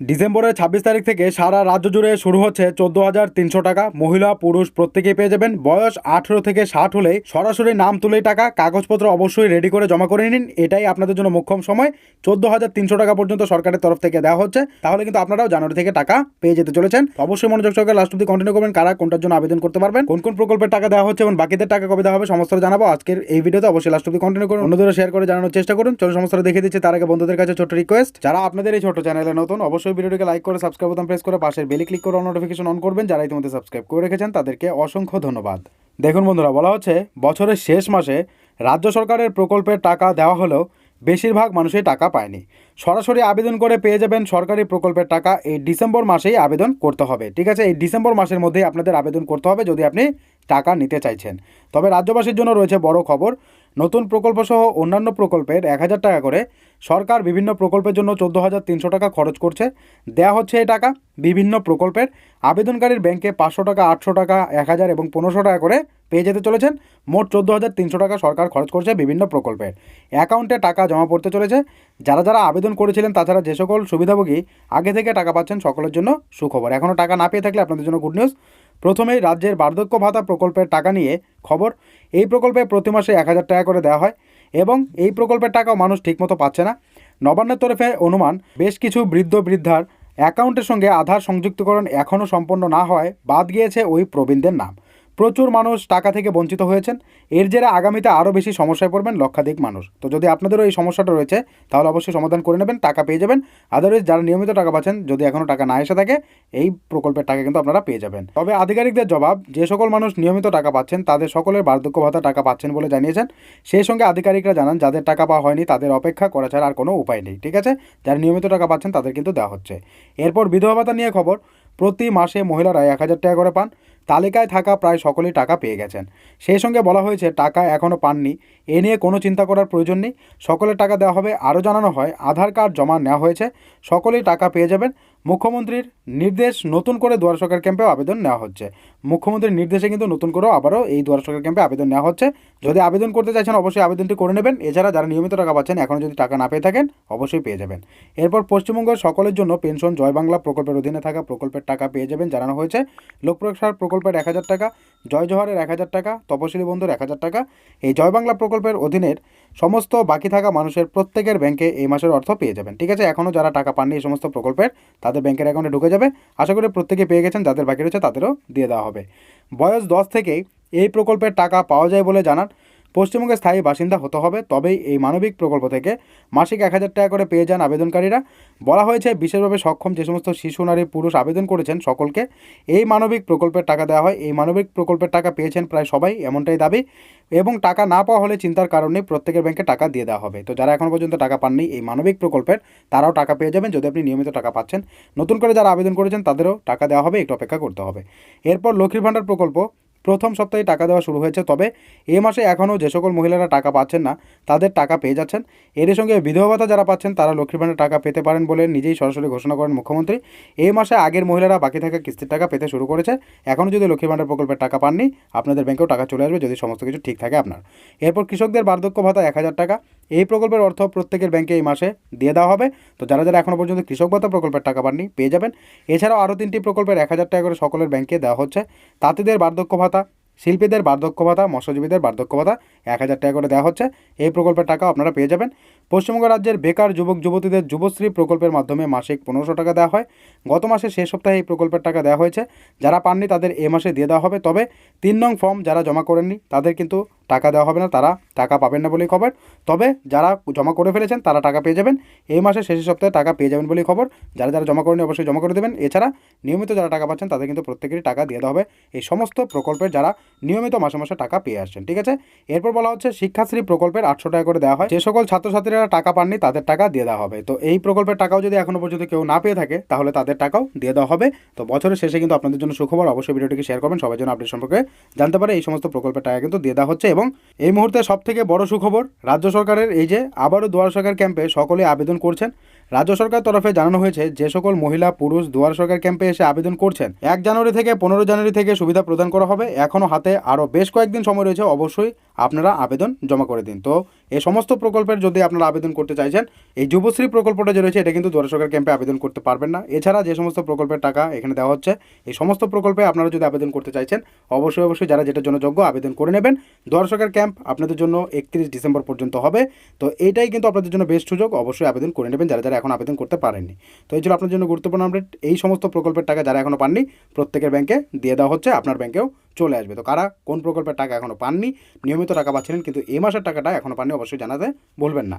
ডিসেম্বরের ছাব্বিশ তারিখ থেকে সারা রাজ্য জুড়ে শুরু হচ্ছে চোদ্দ হাজার তিনশো টাকা। মহিলা, পুরুষ প্রত্যেকেই পেয়ে যাবেন। বয়স আঠেরো থেকে ষাট হলেই সরাসরি নাম তুলেই টাকা কাগজপত্র অবশ্যই রেডি করে জমা করে নিন। এটাই আপনাদের জন্য মোক্ষম সময়। চোদ্দ হাজার তিনশো টাকা পর্যন্ত সরকারের তরফ থেকে দেওয়া হচ্ছে। তাহলে কিন্তু আপনারাও জানুয়ারি থেকে টাকা পেয়ে যেতে চলেছেন। অবশ্যই মনোযোগ সহকারে লাস্ট অব্দি কন্টিনিউ করবেন। কারা কোনটার জন্য আবেদন করতে পারবেন, কোন কোন প্রকল্পের টাকা দেওয়া হচ্ছে এবং বাকিদের টাকা কবে দেওয়া হবে সমস্ত জানাব আজকের এই ভিডিওতে। অবশ্যই লাস্ট অব্দি কন্টিনিউ করুন। অন্যদের শেয়ার করে জানানোর চেষ্টা করুন। চলুন সমস্ত দেখিয়ে দিচ্ছি। তার আগে বন্ধুদের কাছে ছোট রিকোয়েস্ট যারা আপনাদের এই ছোট চ্যানেলে নতুন, অবশ্যই ভিডিওটিকে লাইক করে সাবস্ক্রাইব বোতাম প্রেস করে পাশের বেলি ক্লিক করে নোটিফিকেশন অন করবেন যারা ইতিমধ্যে সাবস্ক্রাইব করে রেখেছেন, তাদেরকে অসংখ্য ধন্যবাদ। দেখুন বন্ধুরা, বলা হচ্ছে বছরের শেষ মাসে রাজ্য সরকারের প্রকল্পের টাকা দেওয়া হলেও বেশিরভাগ মানুষই টাকা পায়নি। সরাসরি আবেদন করে পেয়ে যাবেন সরকারি প্রকল্পের টাকা। এই ডিসেম্বর মাসেই আবেদন করতে হবে। ঠিক আছে, এই ডিসেম্বর মাসের মধ্যেই আপনাদের আবেদন করতে হবে। যদি আপনি টাকা নিতে চাইছেন। তবে রাজ্যবাসীর জন্য রয়েছে বড় খবর, নতুন প্রকল্প সহ অন্যান্য প্রকল্পের এক হাজার টাকা করে সরকার বিভিন্ন প্রকল্পের জন্য চোদ্দ হাজার তিনশো টাকা খরচ করছে। দেয়া হচ্ছে এই টাকা। বিভিন্ন প্রকল্পের আবেদনকারীর ব্যাংকে পাঁচশো টাকা, আটশো টাকা, এক হাজার এবং পনেরোশো টাকা করে পেয়ে যেতে চলেছেন। মোট চোদ্দ হাজার তিনশো টাকা সরকার খরচ করছে বিভিন্ন প্রকল্পের। অ্যাকাউন্টে টাকা জমা পড়তে চলেছে। যারা যারা আবেদন করেছিলেন, তাছাড়া যে সকল সুবিধাভোগী আগে থেকে টাকা পাচ্ছেন, সকলের জন্য সুখবর। এখনও টাকা না পেয়ে থাকলে আপনাদের জন্য গুড নিউজ। প্রথমেই রাজ্যের বার্ধক্য ভাতা প্রকল্পের টাকা নিয়ে খবর। এই প্রকল্পে প্রতি মাসে এক হাজার টাকা করে দেওয়া হয় এবং এই প্রকল্পের টাকাও মানুষ ঠিকমতো পাচ্ছে না। নবান্নের তরফে অনুমান, বেশ কিছু বৃদ্ধ বৃদ্ধার অ্যাকাউন্টের সঙ্গে আধার সংযুক্তকরণ এখনও সম্পন্ন না হয় বাদ গিয়েছে ওই প্রবীণদের নাম। প্রচুর মানুষ টাকা থেকে বঞ্চিত হয়েছেন। এর জেরে আগামীতে আরও বেশি সমস্যায় পড়বেন লক্ষাধিক মানুষ। তো যদি আপনাদেরও এই সমস্যাটা রয়েছে, তাহলে অবশ্যই সমাধান করে নেবেন, টাকা পেয়ে যাবেন। আদারওয়াইজ যারা নিয়মিত টাকা পাচ্ছেন, যদি এখনও টাকা না এসে থাকে, এই প্রকল্পের টাকা কিন্তু আপনারা পেয়ে যাবেন। তবে আধিকারিকদের জবাব, যে সকল মানুষ নিয়মিত টাকা পাচ্ছেন, তাদের সকলের বার্ধক্য ভাতা টাকা পাচ্ছেন বলে জানিয়েছেন। সেই সঙ্গে আধিকারিকরা জানান, যাদের টাকা পাওয়া হয়নি, তাদের অপেক্ষা করা ছাড়া আর কোনো উপায় নেই, ঠিক আছে? যারা নিয়মিত টাকা পাচ্ছেন, তাদের কিন্তু দেওয়া হচ্ছে। এরপর বিধবা ভাতা নিয়ে খবর প্রতি মাসে মহিলারা এক হাজার টাকা করে পান। তালিকায় থাকা প্রায় সকলেই টাকা পেয়ে গেছেন। সেই সঙ্গে বলা হয়েছে, টাকা এখনও পাননি। এ নিয়ে কোনো চিন্তা করার প্রয়োজন নেই। সকলের টাকা দেওয়া হবে। আরও জানানো হয়, আধার কার্ড জমা নেওয়া হয়েছে। সকলেই টাকা পেয়ে যাবেন। মুখ্যমন্ত্রীর নির্দেশ নতুন করে দুয়ার সরকার ক্যাম্পেও আবেদন নেওয়া হচ্ছে। মুখ্যমন্ত্রীর নির্দেশে কিন্তু নতুন করেও আবারও এই দুয়ার সরকার ক্যাম্পে আবেদন নেওয়া হচ্ছে। যদি আবেদন করতে চাইছেন, অবশ্যই আবেদনটি করে নেবেন। এছাড়া যারা নিয়মিত টাকা পাচ্ছেন, এখনও যদি টাকা না পেয়ে থাকেন, অবশ্যই পেয়ে যাবেন। এরপর পশ্চিমবঙ্গের সকলের জন্য পেনশন, জয় বাংলা প্রকল্পের অধীনে থাকা প্রকল্পের টাকা পেয়ে যাবেন জানানো হয়েছে। লোকপ্রসার প্রকল্পের এক হাজার টাকা, জয় জোহারের এক হাজার টাকা, তপশিলি বন্ধুর এক হাজার টাকা। এই জয় বাংলা প্রকল্পের অধীনের সমস্ত বাকি থাকা মানুষের প্রত্যেকের ব্যাংকে এই মাসের অর্থ পেয়ে যাবেন। ঠিক আছে? এখনও যারা টাকা পাননি এই সমস্ত প্রকল্পের, তাদের ব্যাংকের অ্যাকাউন্টে ঢুকে যাবে। আশা করি প্রত্যেকে পেয়ে গেছেন, যাদের বাকি রয়েছে তাদেরও দিয়ে দেওয়া হবে। বয়স দশ থেকেই এই প্রকল্পের টাকা পাওয়া যায় বলে জানান। পশ্চিমবঙ্গের স্থায়ী বাসিন্দা হতে হবে, তবেই এই মানবিক প্রকল্প থেকে মাসিক এক হাজার টাকা করে পেয়ে যান আবেদনকারীরা। বলা হয়েছে, বিশেষভাবে সক্ষম যে সমস্ত শিশু, নারী, পুরুষ আবেদন করেছেন সকলকে, এই মানবিক প্রকল্পের টাকা দেওয়া হয়। এই মানবিক প্রকল্পের টাকা পেয়েছেন প্রায় সবাই, এমনটাই দাবি। এবং টাকা না পাওয়া হলে চিন্তার কারণে প্রত্যেকের ব্যাংকে টাকা দিয়ে দেওয়া হবে। তো যারা এখন পর্যন্ত টাকা পাননি এই মানবিক প্রকল্পের, তারাও টাকা পেয়ে যাবেন যদি আপনি নিয়মিত টাকা পাচ্ছেন। নতুন করে যারা আবেদন করেছেন, তাদেরও টাকা দেওয়া হবে, একটু অপেক্ষা করতে হবে। এরপর লক্ষ্মীর ভাণ্ডার প্রকল্প। প্রথম সপ্তাহে টাকা দেওয়া শুরু হয়েছে, তবে এ মাসে এখনও যে সকল মহিলারা টাকা পাচ্ছেন না, তাদের টাকা পেয়ে যাচ্ছেন। এর সঙ্গে বিধবা ভাতা যারা পাচ্ছেন, তারা লক্ষ্মীর ভাণ্ডার টাকা পেতে পারেন বলে নিজেই সরাসরি ঘোষণা করেন মুখ্যমন্ত্রী। এই মাসে আগের মহিলারা বাকি থাকা কিস্তির টাকা পেতে শুরু করেছে। এখনও যদি লক্ষ্মীর ভাণ্ডার প্রকল্পের টাকা পাননি, আপনাদের ব্যাংকেও টাকা চলে আসবে যদি সমস্ত কিছু ঠিক থাকে আপনার। এরপর কৃষকদের বার্ধক্য ভাতা এক হাজার টাকা। এই প্রকল্পের অর্থ প্রত্যেকের ব্যাংকে এই মাসে দিয়ে দেওয়া হবে। তো যারা যারা এখনও পর্যন্ত কৃষক ভাতা প্রকল্পের টাকা পাননি, পেয়ে যাবেন। এছাড়াও আরও তিনটি প্রকল্পের এক হাজার টাকা করে সকলের ব্যাংকে দেওয়া হচ্ছে। তাঁতিদের বার্ধক্য ভাতা শিল্পীদের বার্ধক্য ভাতা মৎস্যজীবীদের বার্ধক্য ভাতা এক হাজার টাকা করে দেওয়া হচ্ছে। এই প্রকল্পের টাকা আপনারা পেয়ে যাবেন। পশ্চিমবঙ্গ রাজ্যের বেকার যুবক, যুবতীদের যুবশ্রী প্রকল্পের মাধ্যমে মাসিক পনেরোশো টাকা দেওয়া হয়। গত মাসে শেষ সপ্তাহে এই প্রকল্পের টাকা দেওয়া হয়েছে। যারা পাননি তাদের এ মাসে দিয়ে দেওয়া হবে। তবে তিন নং ফর্ম যারা জমা করেননি, তাদের কিন্তু টাকা দেওয়া হবে না, তারা টাকা পাবেন না বলেই খবর। তবে যারা জমা করে ফেলেছেন, তারা টাকা পেয়ে যাবেন। এই মাসে শেষের সপ্তাহে টাকা পেয়ে যাবেন বলেই খবর। যারা যারা জমা করেনি অবশ্যই জমা করে দেবেন। এছাড়া নিয়মিত যারা টাকা পাচ্ছেন, তাদের কিন্তু প্রত্যেকেরই টাকা দিয়ে দেওয়া হবে। এই সমস্ত প্রকল্পের যারা নিয়মিত মাসে মাসে টাকা পেয়ে আসছেন, ঠিক আছে? এরপর বলা হচ্ছে শিক্ষাশ্রী প্রকল্পের আটশো টাকা করে দেওয়া হয়। যে সকল ছাত্রছাত্রীরা টাকা পাননি, তাদের টাকা দিয়ে দেওয়া হবে। তো এই প্রকল্পের টাকাও যদি এখনও পর্যন্ত কেউ না পেয়ে থাকে, তাহলে তাদের টাকাও দিয়ে দেওয়া হবে। তো বছরের শেষে কিন্তু আপনাদের জন্য সুখবর, অবশ্যই ভিডিওটিকে শেয়ার করবেন। সবাই জন্য আপডেট সম্পর্কে জানতে পারে। এই সমস্ত প্রকল্পের টাকা কিন্তু দিয়ে দেওয়া হচ্ছে এবং এই মুহূর্তে সবথেকে বড় সুখবর, রাজ্য সরকারের এই যে আবারও দুয়ার সরকার ক্যাম্পে সকলে আবেদন করছেন। রাজ্য সরকার তরফে জানানো হয়েছে, যে সকল মহিলা, পুরুষ দুয়ার সরকার ক্যাম্পে এসে আবেদন করছেন। এক জানুয়ারি থেকে পনেরো জানুয়ারি থেকে সুবিধা প্রদান করা হবে। এখনও হাতে আরও বেশ কয়েকদিন সময় রয়েছে, অবশ্যই আপনারা আবেদন জমা করে দিন। তো এই সমস্ত প্রকল্পের যদি আপনারা আবেদন করতে চাইছেন, এই যুবশ্রী প্রকল্পটা যে রয়েছে, এটা কিন্তু দুয়ারে সরকার ক্যাম্পে আবেদন করতে পারবেন না। এছাড়া যে সমস্ত প্রকল্পের টাকা এখানে দেওয়া হচ্ছে, এই সমস্ত প্রকল্পে আপনারা যদি আবেদন করতে চাইছেন, অবশ্যই অবশ্যই যারা যেটার জন্য যোগ্য আবেদন করে নেবেন। দুয়ারে সরকার ক্যাম্প আপনাদের জন্য একত্রিশ ডিসেম্বর পর্যন্ত হবে। তো এইটাই কিন্তু আপনাদের জন্য বেস্ট সুযোগ, অবশ্যই আবেদন করে নেবেন যারা যারা এখন আবেদন করতে পারেননি। তো এই ছিল আপনার জন্য গুরুত্বপূর্ণ আপডেট। এই সমস্ত প্রকল্পের টাকা যারা এখনও পাননি, প্রত্যেকের ব্যাংকে দিয়ে দেওয়া হচ্ছে। আপনার ব্যাংকেও চলে আসবে। তো কারা? কোন প্রকল্পের টাকা এখনও পাননি? নিয়মিত টাকা পাচ্ছিলেন, কিন্তু এ মাসের টাকাটা এখনও পাননি, অবশ্যই জানাতে বলবেন না।